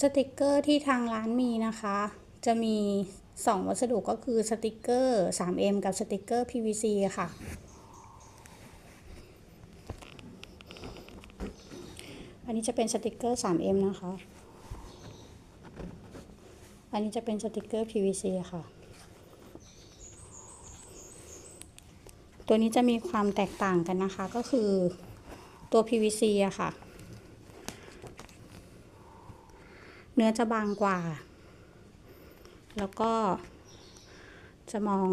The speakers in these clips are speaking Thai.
สติกเกอร์ที่ทางร้านมีนะคะ จะมี 2 วัสดุก็คือสติกเกอร์ 3M กับสติกเกอร์ PVC ค่ะ อันนี้จะเป็นสติกเกอร์ 3M นะคะ อันนี้จะเป็นสติกเกอร์ PVC ค่ะ ตัวนี้จะมีความแตกต่างกันนะคะก็คือตัว PVC อะค่ะ เนื้อจะบางกว่า แล้วก็จะมอง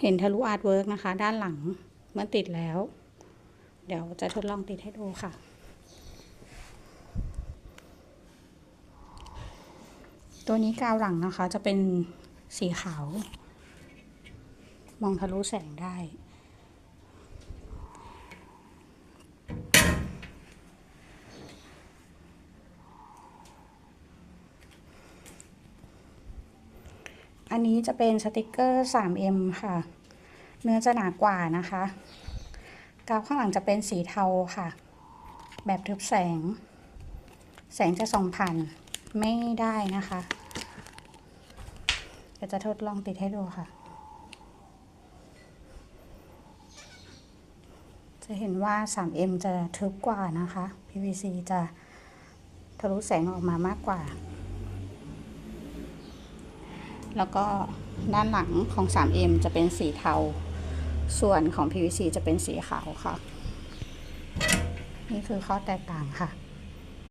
เห็นทะลุอาร์ตเวิร์กนะคะ ด้านหลังเมื่อติดแล้ว เดี๋ยวจะทดลองติดให้ดูค่ะ ตัวนี้กาวหลังนะคะจะเป็นสีขาว มองทะลุแสงได้ อันนี้จะเป็นสติกเกอร์ 3M ค่ะ เนื้อจะหนากว่านะคะ กาวข้างหลังจะเป็นสีเทาค่ะ แบบทึบแสง แสงจะส่องผ่านไม่ได้นะคะเดี๋ยวจะทดลองติดให้ดูค่ะ จะเห็นว่า 3M จะทึบกว่านะคะ PVC จะทะลุแสงออกมามากกว่า แล้วก็ด้านหลังของ 3M จะเป็นสีเทา ส่วนของ PVC จะเป็นสีขาวค่ะ นี่คือข้อแตกต่างค่ะ